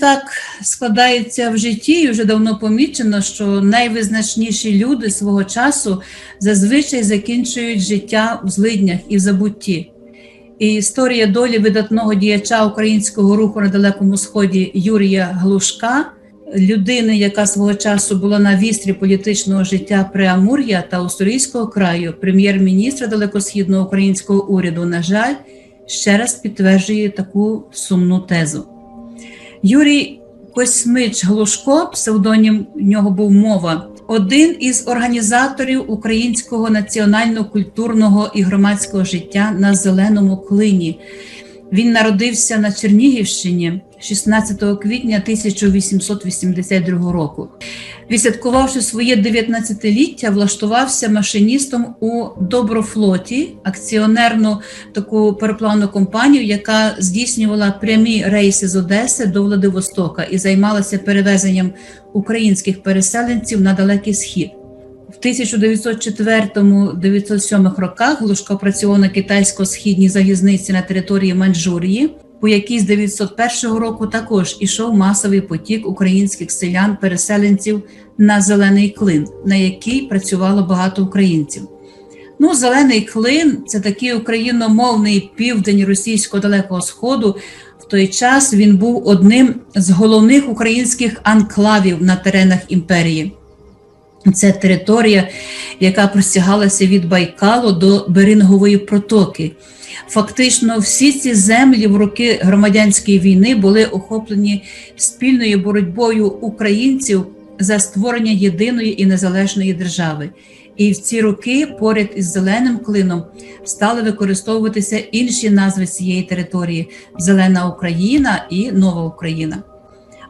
Так складається в житті, і вже давно помічено, що найвизначніші люди свого часу зазвичай закінчують життя у злиднях і в забутті. І історія долі видатного діяча українського руху на Далекому Сході Юрія Глушка, людини, яка свого часу була на вістрі політичного життя Преамур'я та Уссурійського краю, прем'єр-міністра далекосхідного українського уряду, на жаль, ще раз підтверджує таку сумну тезу. Юрій Косьмич Глушко, псевдонім в нього був мова, один із організаторів українського національно-культурного і громадського життя на зеленому клині. Він народився на Чернігівщині 16 квітня 1882 року. Відсвяткувавши своє 19-ліття, влаштувався машиністом у Доброфлоті, акціонерну таку переплавну компанію, яка здійснювала прямі рейси з Одеси до Владивостока і займалася перевезенням українських переселенців на далекий схід. В 1904-1907 роках Глушко працював на китайсько-східній залізниці на території Маньчжурії, по якій з 901 року також ішов масовий потік українських селян-переселенців на зелений клин, на який працювало багато українців. Ну, зелений клин це такий україномовний південь російського далекого сходу. В той час він був одним з головних українських анклавів на теренах імперії. Це територія, яка простягалася від Байкалу до Берингової протоки. Фактично, всі ці землі в роки громадянської війни були охоплені спільною боротьбою українців за створення єдиної і незалежної держави. І в ці роки поряд із зеленим клином стали використовуватися інші назви цієї території: Зелена Україна і Нова Україна.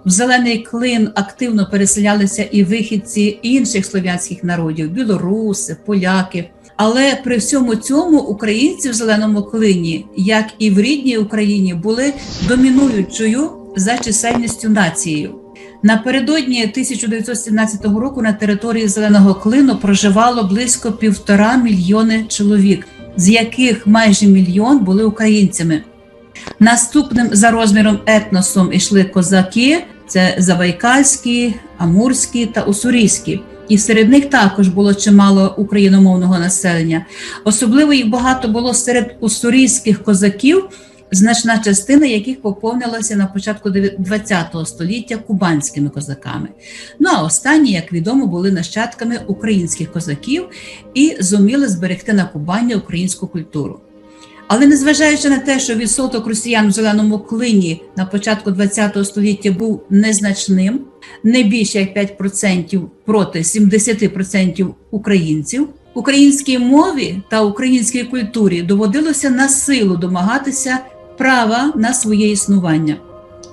В зелений клин активно переселялися і вихідці інших слов'янських народів білоруси, поляки. Але при всьому цьому українці в зеленому клині, як і в рідній Україні, були домінуючою за чисельністю нацією. Напередодні 1917 року на території зеленого клину проживало близько півтора мільйони чоловік, з яких майже мільйон були українцями. Наступним за розміром етносом йшли козаки: це Забайкальські, Амурські та Уссурійські. І серед них також було чимало україномовного населення. Особливо їх багато було серед уссурійських козаків, значна частина яких поповнилася на початку ХХ століття кубанськими козаками. Ну а останні, як відомо, були нащадками українських козаків і зуміли зберегти на Кубані українську культуру. Але незважаючи на те, що відсоток росіян в зеленому клині на початку ХХ століття був незначним, не більше як 5% проти 70% українців, українській мові та українській культурі доводилося на силу домагатися права на своє існування.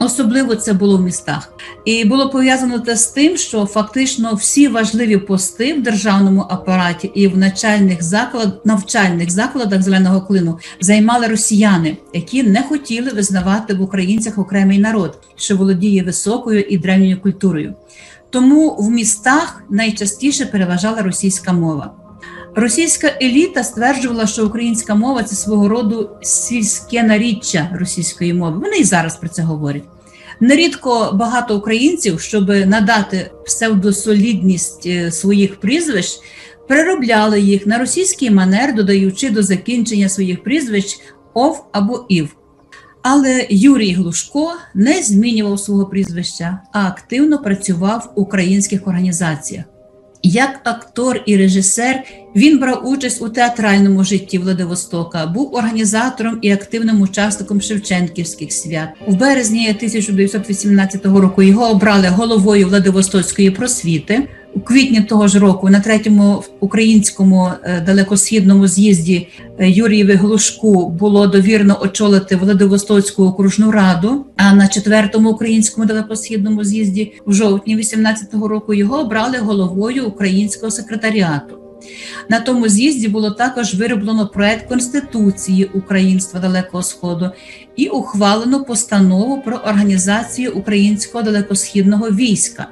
Особливо це було в містах, і було пов'язано це з тим, що фактично всі важливі пости в державному апараті і в начальних заклад, навчальних закладах зеленого клину займали росіяни, які не хотіли визнавати в українцях окремий народ, що володіє високою і древньою культурою. Тому в містах найчастіше переважала російська мова. Російська еліта стверджувала, що українська мова це свого роду сільське наріччя російської мови. Вони і зараз про це говорять. Нерідко багато українців, щоб надати псевдосолідність е, своїх прізвищ, переробляли їх на російський манер, додаючи до закінчення своїх прізвищ ов або ів. Але Юрій Глушко не змінював свого прізвища, а активно працював в українських організаціях. Як актор і режисер він брав участь у театральному житті Владивостока, був організатором і активним учасником Шевченківських свят. У березні 1918 року його обрали головою Владивостocької просвіти. У квітні того ж року на третьому українському далекосхідному з'їзді Юрієві Глушку було довірно очолити Владивостоцьку окружну раду. А на четвертому українському далекосхідному з'їзді в жовтні 18-го року його обрали головою українського секретаріату. На тому з'їзді було також вироблено проект Конституції Українства Далекого Сходу і ухвалено постанову про організацію українського далекосхідного війська.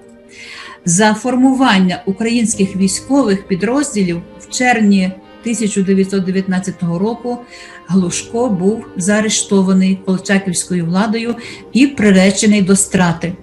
За формування українських військових підрозділів в червні 1919 року Глушко був заарештований Колчаківською владою і приречений до страти.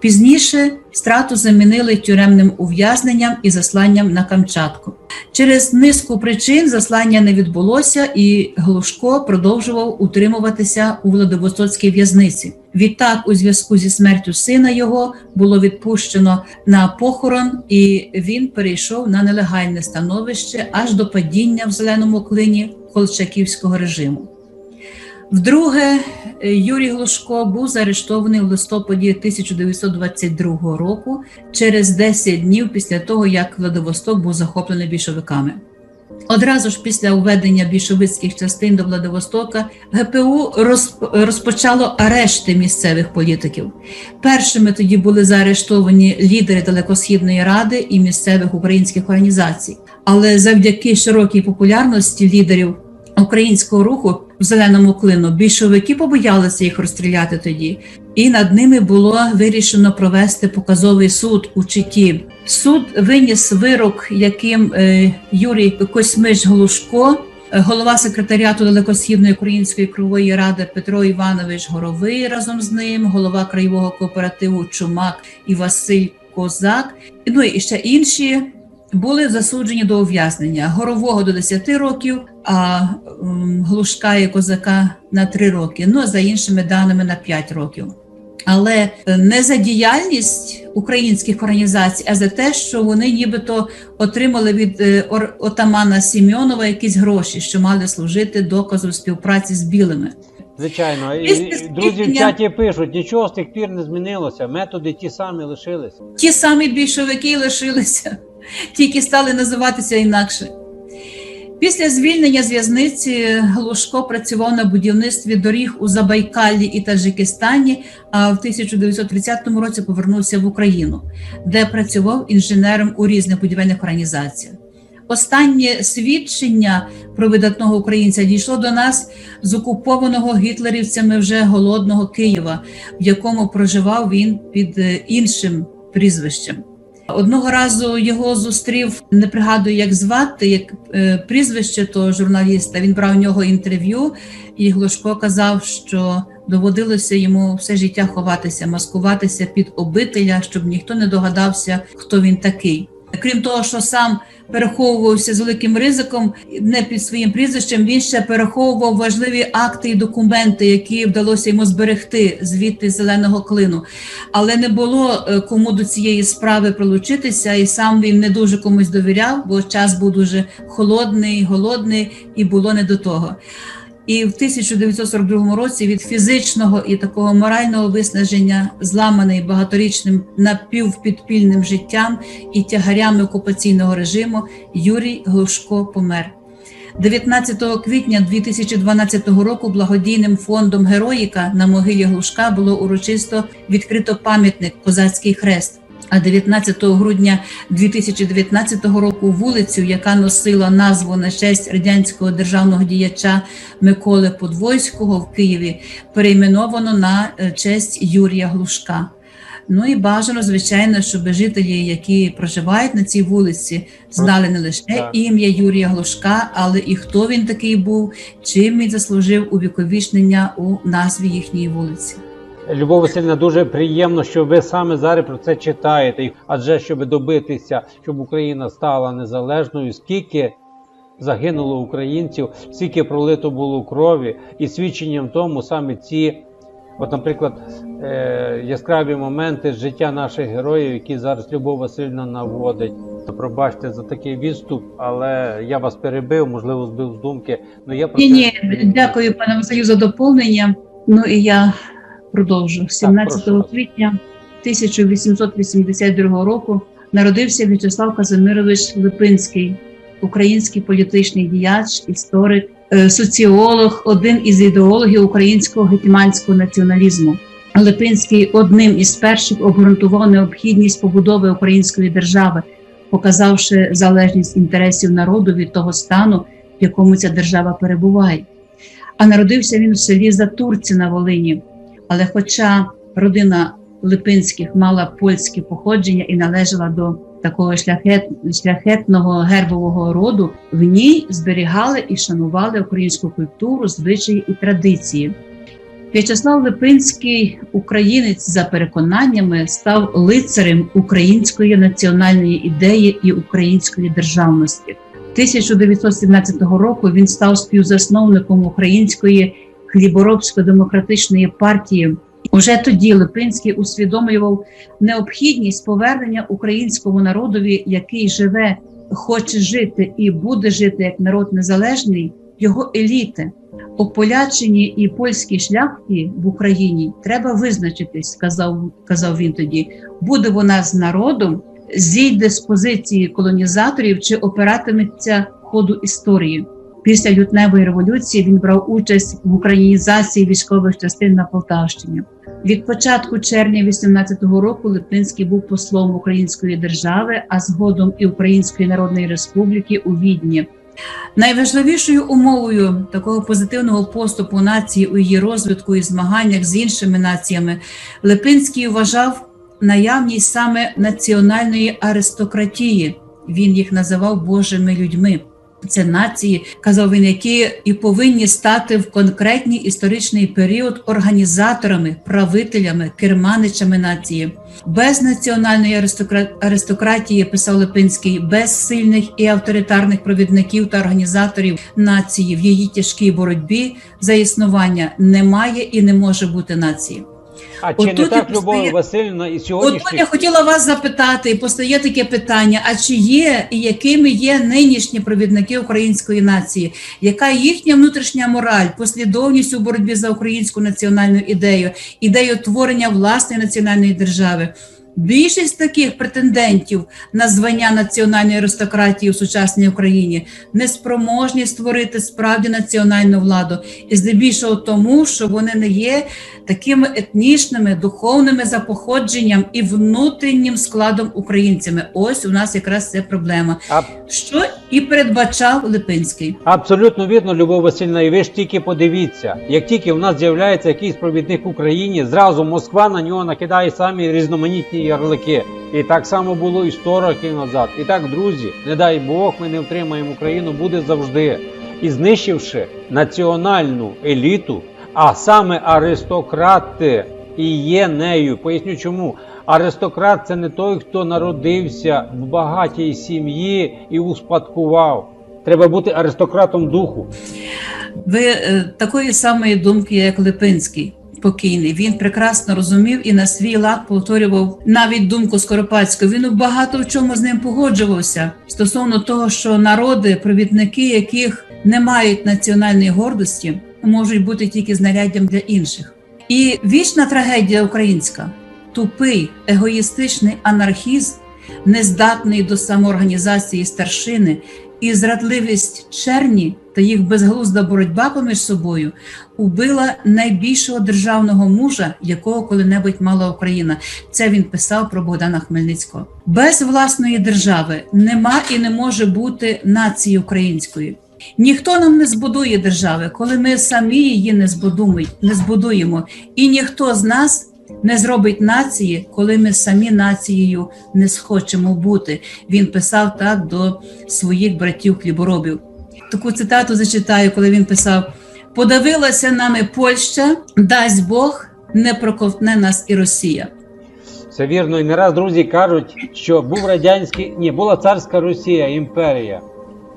Пізніше страту замінили тюремним ув'язненням і засланням на Камчатку. Через низку причин заслання не відбулося, і Глушко продовжував утримуватися у Владивостоцькій в'язниці. Відтак, у зв'язку зі смертю сина його було відпущено на похорон, і він перейшов на нелегальне становище аж до падіння в зеленому клині Колчаківського режиму. Вдруге, Юрій Глушко був заарештований в листопаді 1922 року через 10 днів після того, як Владивосток був захоплений більшовиками. Одразу ж після введення більшовицьких частин до Владивостока ГПУ розп- розпочало арешти місцевих політиків. Першими тоді були заарештовані лідери Далекосхідної ради і місцевих українських організацій. Але завдяки широкій популярності лідерів українського руху в зеленому клину. Більшовики побоялися їх розстріляти тоді, і над ними було вирішено провести показовий суд у Читі. Суд виніс вирок, яким е, Юрій Косьмич Глушко, е, голова секретаріату Далекосхідної української крової ради Петро Іванович Горовий разом з ним, голова краєвого кооперативу Чумак і Василь Козак, ну і ще інші були засуджені до ув'язнення горового до 10 років, а глушка і козака на 3 роки. Ну а за іншими даними на 5 років. Але е, не за діяльність українських організацій, а за те, що вони нібито отримали від е, отамана Сімьонова якісь гроші, що мали служити доказом співпраці з білими. Звичайно, і, друзі в чаті пишуть, нічого з тих пір не змінилося, методи ті самі лишились. Ті самі більшовики лишилися, тільки стали називатися інакше. Після звільнення з в'язниці Глушко працював на будівництві доріг у Забайкаллі і Таджикистані, а в 1930 році повернувся в Україну, де працював інженером у різних будівельних організаціях. Останнє свідчення про видатного українця дійшло до нас з окупованого гітлерівцями вже голодного Києва, в якому проживав він під е, іншим прізвищем. Одного разу його зустрів, не пригадую, як звати, як е, прізвище того журналіста. Він брав у нього інтерв'ю, і Глушко казав, що доводилося йому все життя ховатися, маскуватися під обителя, щоб ніхто не догадався, хто він такий. Крім того, що сам переховувався з великим ризиком, не під своїм прізвищем, він ще переховував важливі акти і документи, які вдалося йому зберегти звідти зеленого клину. Але не було е, кому до цієї справи прилучитися, і сам він не дуже комусь довіряв, бо час був дуже холодний, голодний, і було не до того. І в 1942 році від фізичного і такого морального виснаження, зламаний багаторічним напівпідпільним життям і тягарями окупаційного режиму, Юрій Глушко помер. 19 квітня 2012 року благодійним фондом Героїка на могилі Глушка було урочисто відкрито пам'ятник Козацький хрест. А 19 грудня 2019 року вулицю, яка носила назву на честь радянського державного діяча Миколи Подвойського в Києві, перейменовано на е, честь Юрія Глушка. Ну і бажано, звичайно, щоб жителі, які проживають на цій вулиці, знали не лише ім'я Юрія Глушка, але і хто він такий був, чим він заслужив увіковічнення у назві їхньої вулиці. Любов Васильівна, дуже приємно, що ви саме зараз про це читаєте. Адже щоб добитися, щоб Україна стала незалежною, скільки загинуло українців, скільки пролито було крові, і свідченням тому саме ці, от, наприклад, е- яскраві моменти з життя наших героїв, які зараз Любов Васильівна наводить. Пробачте за такий відступ, але я вас перебив, можливо, збив з думки. Ну я про Ні, це ні, дякую, пане Василю, за доповнення. Ну і я продовжу. 17 прошу вас. квітня 1882 року народився В'ячеслав Казимирович Липинський, український політичний діяч, історик, е, соціолог, один із ідеологів українського гетьманського націоналізму. Липинський одним із перших обґрунтував необхідність побудови української держави, показавши залежність інтересів народу від того стану, в якому ця держава перебуває. А народився він у селі Затурці на Волині. Але хоча родина Липинських мала польське походження і належала до такого шляхет, шляхетного гербового роду, в ній зберігали і шанували українську культуру, звичаї і традиції. В'ячеслав Липинський, українець за переконаннями, став лицарем української національної ідеї і української державності. 1917 року він став співзасновником української хліборобсько-демократичної партії. Уже тоді Липинський усвідомлював необхідність повернення українському народові, який живе, хоче жити і буде жити як народ незалежний, його еліти. У полячині і польській шляхті в Україні треба визначитись, сказав, казав він тоді. Буде вона з народом, зійде з позиції колонізаторів чи опиратиметься ходу історії. Після лютневої революції він брав участь в українізації військових частин на Полтавщині. Від початку червня 18-го року Липинський був послом Української держави, а згодом і Української Народної Республіки у Відні. Найважливішою умовою такого позитивного поступу нації у її розвитку і змаганнях з іншими націями Липинський вважав наявність саме національної аристократії. Він їх називав Божими людьми. Це нації, казав він, які і повинні стати в конкретний історичний період організаторами, правителями, керманичами нації. Без національної аристокра- аристократії, писав Липинський, без сильних і авторитарних провідників та організаторів нації в її тяжкій боротьбі за існування немає і не може бути нації. А чи не так, Любов постає- Васильівна, і От я хотіла вас запитати, і постає таке питання: а чи є і якими є нинішні провідники української нації? Яка їхня внутрішня мораль, послідовність у боротьбі за українську національну ідею, ідею творення власної національної держави? Більшість таких претендентів на звання національної аристократії у сучасній Україні неспроможні створити справді національну владу, і здебільшого тому, що вони не є такими етнічними, духовними за походженням і внутрішнім складом українцями. Ось у нас якраз це проблема, А- що і передбачав Липинський. Абсолютно вірно, Любов Васильівна, і ви ж тільки подивіться, як тільки в нас з'являється якийсь провідник в Україні, зразу Москва на нього накидає самі різноманітні ярлики. І так само було і 100 років назад. І так, друзі, не дай Бог, ми не втримаємо Україну, буде завжди. І знищивши національну еліту, а саме аристократи і є нею. Поясню чому. Аристократ це не той, хто народився в багатій сім'ї і успадкував. Треба бути аристократом духу. Ви е, такої самої думки, як Липинський. Покійний він прекрасно розумів і на свій лад повторював навіть думку Скоропадського. Він багато в чому з ним погоджувався стосовно того, що народи, провідники, яких не мають національної гордості, можуть бути тільки знаряддям для інших. І вічна трагедія українська тупий, егоїстичний анархізм, нездатний до самоорганізації старшини і зрадливість черні та їх безглузда боротьба поміж собою убила найбільшого державного мужа, якого коли-небудь мала Україна. Це він писав про Богдана Хмельницького. Без власної держави нема і не може бути нації української. Ніхто нам не збудує держави, коли ми самі її не збудуємо, не збудуємо, і ніхто з нас не зробить нації, коли ми самі нацією не схочемо бути. Він писав так до своїх братів хліборобів. Таку цитату зачитаю, коли він писав: Подавилася нами Польща, дасть Бог, не проковтне нас і Росія. Це вірно, і не раз друзі кажуть, що був радянський, ні, була царська Росія, імперія.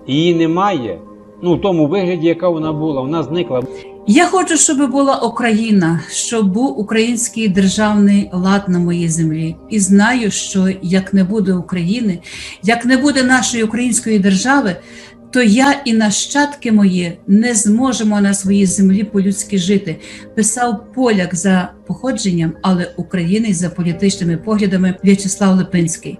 Її немає. Ну, в тому вигляді, яка вона була, вона зникла. Я хочу, щоб була Україна, щоб був український державний лад на моїй землі. І знаю, що як не буде України, як не буде нашої української держави, то я і нащадки мої не зможемо на своїй землі по-людськи жити. Писав поляк за походженням, але українець за політичними поглядами В'ячеслав Липинський.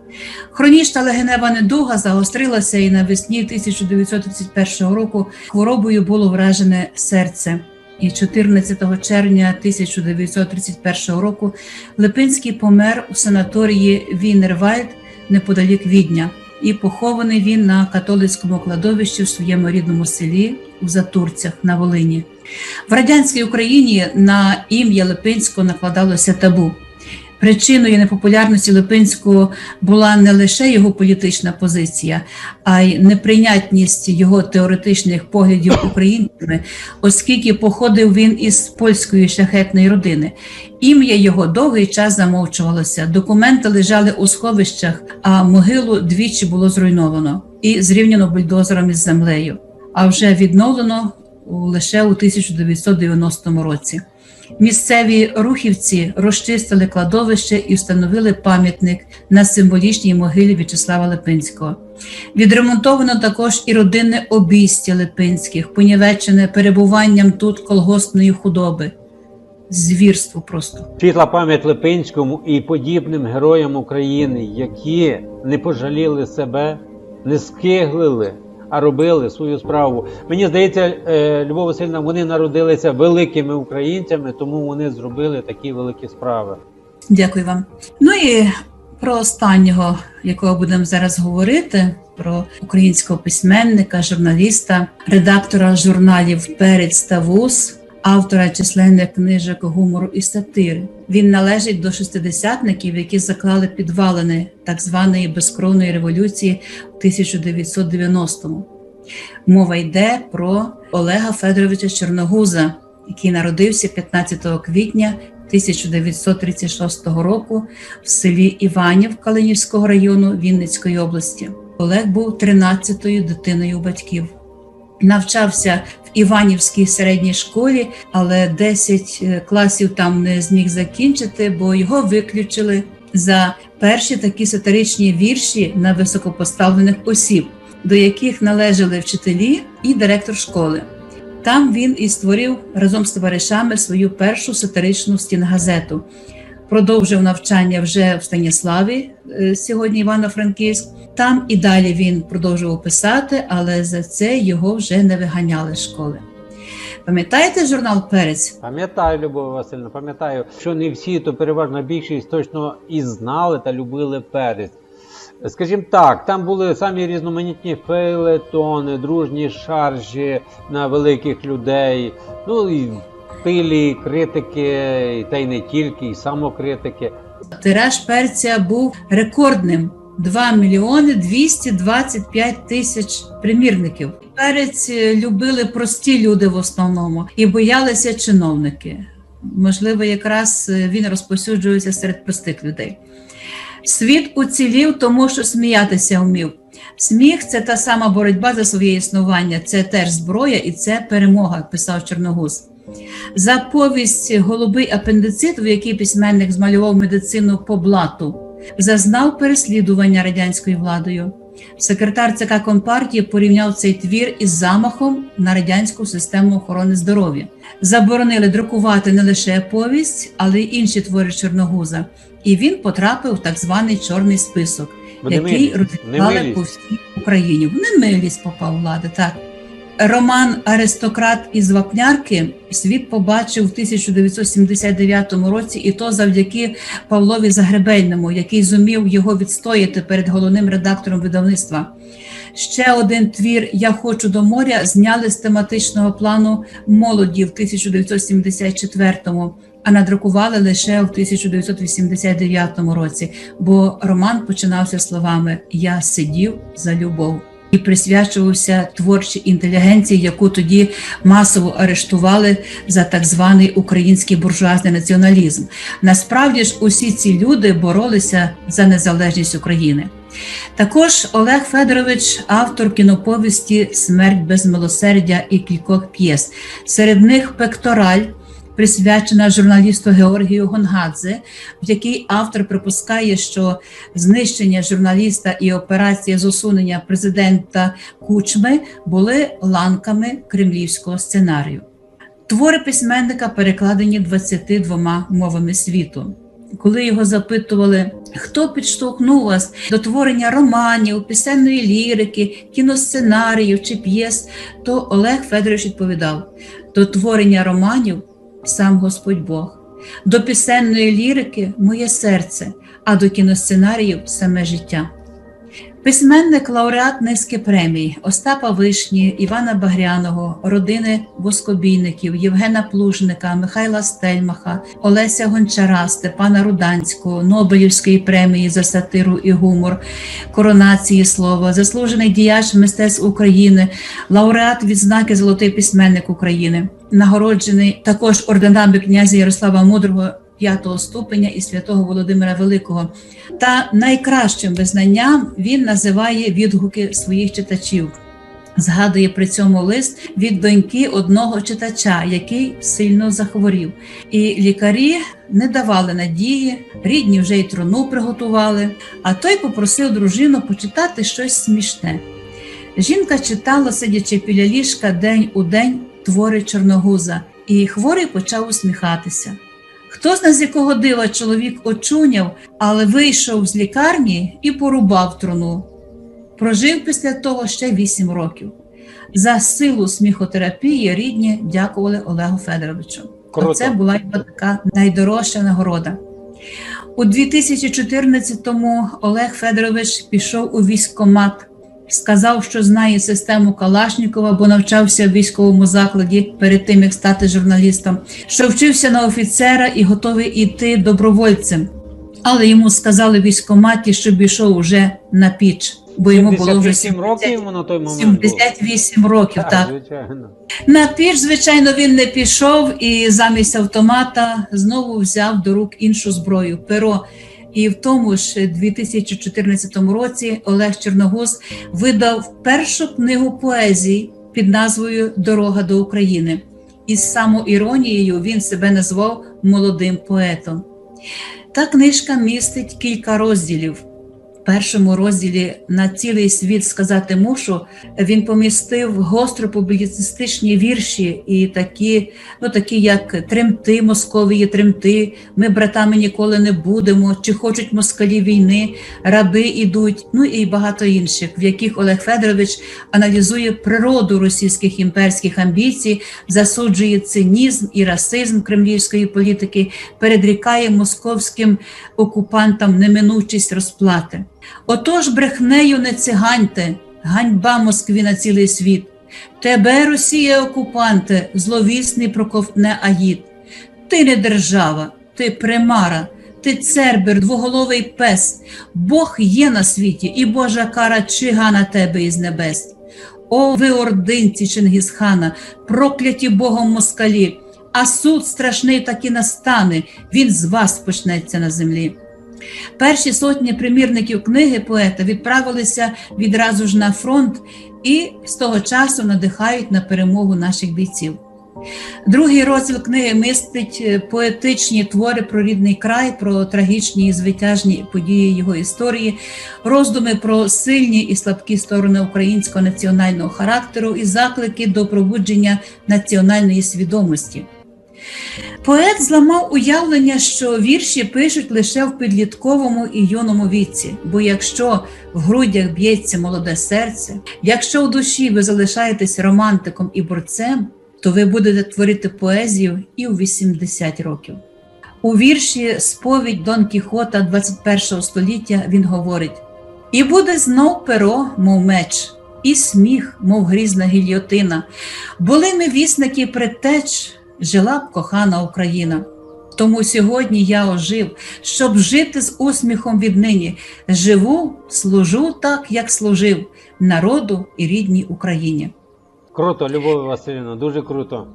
Хронічна легенева недуга загострилася і навесні 1931 року хворобою було вражене серце. І 14 червня 1931 року Липинський помер у санаторії Вінервальд неподалік Відня. І похований він на католицькому кладовищі в своєму рідному селі у Затурцях на Волині. В радянській Україні на ім'я Липинського накладалося табу. Причиною непопулярності Липинського була не лише його політична позиція, а й неприйнятність його теоретичних поглядів українцями, оскільки походив він із польської шляхетної родини. Ім'я його довгий час замовчувалося. Документи лежали у сховищах, а могилу двічі було зруйновано і зрівняно бульдозером із землею. А вже відновлено лише у 1990 році. Місцеві рухівці розчистили кладовище і встановили пам'ятник на символічній могилі В'ячеслава Липинського. Відремонтовано також і родинне обійстя Липинських, понівечене перебуванням тут колгоспної худоби. Звірство просто. Світла пам'ять Липинському і подібним героям України, які не пожаліли себе, не скиглили, а робили свою справу. Мені здається, е, Любов Васильівна, вони народилися великими українцями, тому вони зробили такі великі справи. Дякую вам. Ну і про останнього, якого будемо зараз говорити, про українського письменника, журналіста, редактора журналів Перець та Вуз, автора численних книжок гумору і сатири. Він належить до шестидесятників, які заклали підвалини так званої безкровної революції в 1990-му. Мова йде про Олега Федоровича Чорногуза, який народився 15 квітня 1936 року в селі Іванів Калинівського району Вінницької області. Олег був 13-ю дитиною батьків. Навчався в Іванівській середній школі, але 10 класів там не зміг закінчити, бо його виключили за перші такі сатиричні вірші на високопоставлених осіб, до яких належали вчителі і директор школи. Там він і створив разом з товаришами свою першу сатиричну стінгазету. Продовжив навчання вже в Станіславі, е, сьогодні Івано-Франківськ. Там і далі він продовжував писати, але за це його вже не виганяли з школи. Пам'ятаєте журнал Перець? Пам'ятаю, Любов Васильівна, пам'ятаю, що не всі, то переважна більшість точно і знали та любили перець. Скажімо так, там були самі різноманітні фейлетони, дружні шаржі на великих людей, ну і стилі, критики, та й не тільки, і самокритики. Тираж перця був рекордним 2 мільйони 225 тисяч примірників. Перець е, любили прості люди в основному і боялися чиновники. Можливо, якраз е, він розповсюджується серед простих людей. Світ уцілів, тому що сміятися вмів. Сміх це та сама боротьба за своє існування, це теж зброя і це перемога, писав Чорногуз. За повість Голубий апендицит, в якій письменник змалював медицину по блату, зазнав переслідування радянською владою. Секретар ЦК Компартії порівняв цей твір із замахом на радянську систему охорони здоров'я. Заборонили друкувати не лише повість, але й інші твори Чорногуза. І він потрапив в так званий чорний список, який Немилість, по всій Україні. В немилість попав влади, так. Роман Аристократ із Вапнярки світ побачив в 1979 році, і то завдяки Павлові Загребельному, який зумів його відстояти перед головним редактором видавництва. Ще один твір Я хочу до моря зняли з тематичного плану молоді в 1974-му, а надрукували лише в 1989 році, бо роман починався словами Я сидів за любов і присвячувався творчій інтелігенції, яку тоді масово арештували за так званий український буржуазний націоналізм. Насправді ж усі ці люди боролися за незалежність України. Також Олег Федорович, автор кіноповісті Смерть без милосердя і кількох п'єс. Серед них Пектораль, присвячена журналісту Георгію Гонгадзе, в якій автор припускає, що знищення журналіста і операція з усунення президента Кучми були ланками кремлівського сценарію. Твори письменника перекладені 22 мовами світу. Коли його запитували, хто підштовхнув вас до творення романів, пісенної лірики, кіносценаріїв чи п'єс, то Олег Федорович відповідав: до творення романів сам Господь Бог, до пісенної лірики моє серце, а до кіносценаріїв саме життя. Письменник, лауреат низки премій Остапа Вишні, Івана Багряного, родини воскобійників, Євгена Плужника, Михайла Стельмаха, Олеся Гончара, Степана Руданського, Нобелівської премії за сатиру і гумор, коронації слова, заслужений діяч мистецтв України, лауреат відзнаки Золотий письменник України, нагороджений також орденами князя Ярослава Мудрого. П'ятого ступеня і святого Володимира Великого, та найкращим визнанням він називає відгуки своїх читачів. Згадує при цьому лист від доньки одного читача, який сильно захворів, і лікарі не давали надії, рідні вже й труну приготували. А той попросив дружину почитати щось смішне. Жінка читала, сидячи біля ліжка день у день твори Чорногуза, і хворий почав усміхатися. Хто з якого дива чоловік очуняв, але вийшов з лікарні і порубав труну. Прожив після того ще вісім років. За силу сміхотерапії рідні дякували Олегу Федоровичу. Круто. Це була його така найдорожча нагорода. У 2014-му Олег Федорович пішов у військкомат, сказав, що знає систему Калашнікова, бо навчався в військовому закладі перед тим, як стати журналістом, що вчився на офіцера і готовий іти добровольцем. Але йому сказали в військкоматі, щоб пішов уже на піч, бо йому було вже 77 років йому на той момент. 78 років. було. Так, звичайно. на піч, звичайно, він не пішов і замість автомата знову взяв до рук іншу зброю перо. І в тому ж 2014 році Олег Чорногоз видав першу книгу поезії під назвою Дорога до України. Із самоіронією він себе назвав молодим поетом. Та книжка містить кілька розділів. Першому розділі на цілий світ сказати мушу він помістив гостро публіцистичні вірші, і такі, ну такі як Тремти, Московії, тремти, ми братами ніколи не будемо, чи хочуть москалі війни, раби ідуть, ну і багато інших, в яких Олег Федорович аналізує природу російських імперських амбіцій, засуджує цинізм і расизм кремлівської політики, передрікає московським окупантам неминучість розплати. Отож, брехнею не циганьте, ганьба Москві на цілий світ. Тебе, Росія, окупанте, зловісний проковтне аїд. Ти не держава, ти примара, ти цербер, двоголовий пес. Бог є на світі, і Божа кара чига на тебе із небес. О, ви ординці Чингісхана, прокляті Богом москалі, а суд страшний таки настане, він з вас почнеться на землі. Перші сотні примірників книги поета відправилися відразу ж на фронт і з того часу надихають на перемогу наших бійців. Другий розділ книги містить е, поетичні твори про рідний край, про трагічні і звитяжні події його історії, роздуми про сильні і слабкі сторони українського національного характеру і заклики до пробудження національної свідомості. Поет зламав уявлення, що вірші пишуть лише в підлітковому і юному віці. Бо якщо в грудях б'ється молоде серце, якщо у душі ви залишаєтесь романтиком і борцем, то ви будете творити поезію і у 80 років. У вірші Сповідь Дон Кіхота 21 століття він говорить: І буде знов перо, мов меч, і сміх, мов грізна гільйотина. Були ми вісники предтеч, жила б кохана Україна. Тому сьогодні я ожив, щоб жити з усміхом віднині. Живу, служу так, як служив народу і рідній Україні. Круто, Любов Васильівна, дуже круто.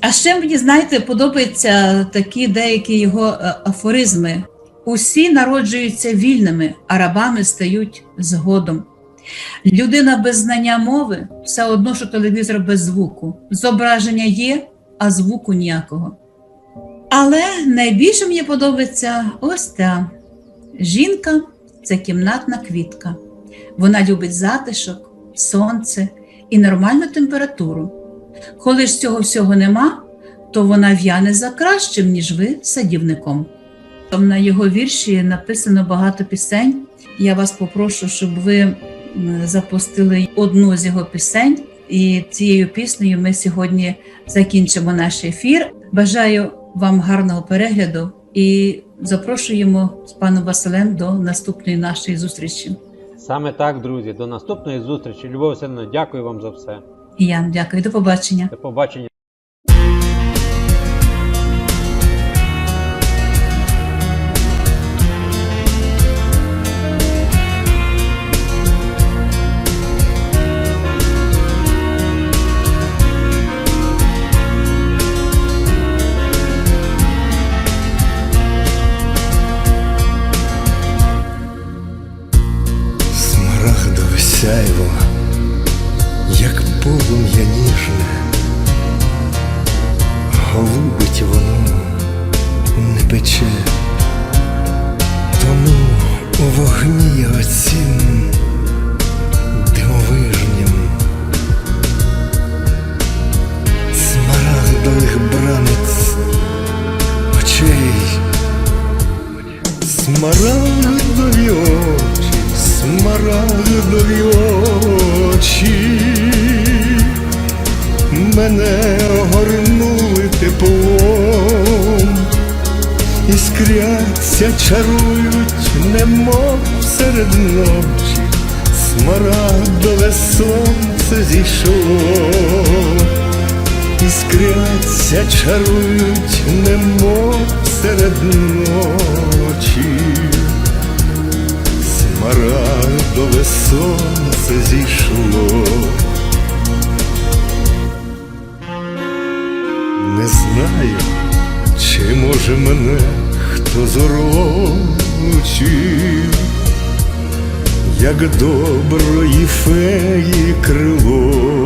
А ще мені, знаєте, подобаються такі деякі його е, афоризми. Усі народжуються вільними, а рабами стають згодом. Людина без знання мови все одно, що телевізор без звуку. Зображення є, а звуку ніякого. Але найбільше мені подобається ось та жінка це кімнатна квітка. Вона любить затишок, сонце і нормальну температуру. Коли ж цього всього нема, то вона в'яне за кращим, ніж ви садівником. На його вірші написано багато пісень. Я вас попрошу, щоб ви запустили одну з його пісень. І цією піснею ми сьогодні закінчимо наш ефір. Бажаю вам гарного перегляду і запрошуємо з паном Василем до наступної нашої зустрічі. Саме так, друзі. До наступної зустрічі. Любов Васильовна, дякую вам за все. І я дякую, до побачення. До побачення. Чарують, немов серед ночі, смарагдове сонце зійшло іскряться, чарують, немов серед ночі, смарагдове сонце зійшло. Не знаю, чи може мене хто зорочив, як доброї феї крило.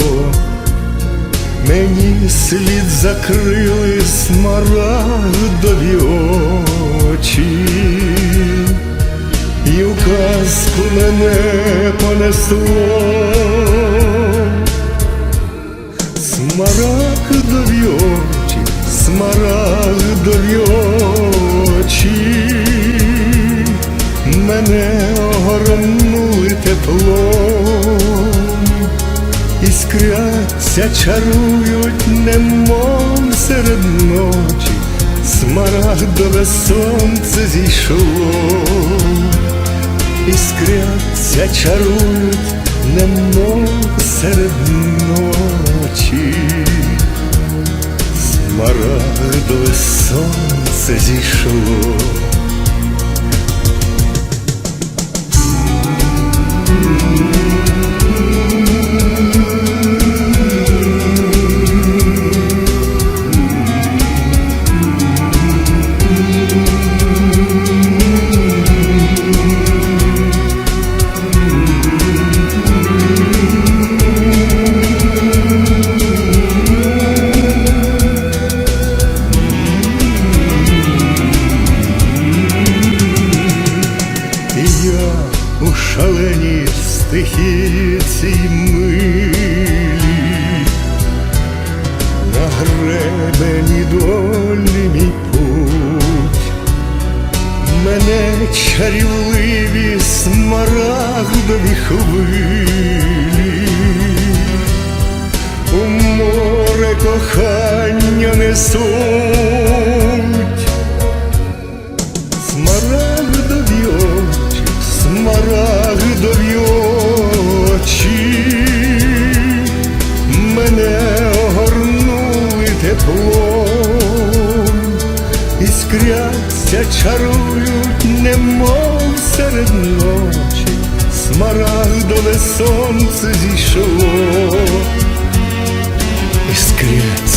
Мені слід закрили смарагдові очі, і в казку мене понесло. Смарагдові очі, смарагдові очі, мене огорнули теплом. Іскряться, чарують, немов серед ночі, смарагдове сонце зійшло, іскряться, чарують, немов серед ночі, сонце зійшло. Чарівливі смарагдові хвилі, у море кохання несуть. Смарагдові очі, смарагдові очі, мене огорнули теплом, іскряться, чарують, немов серед ночі, смарагдове сонце зійшло, іскряться.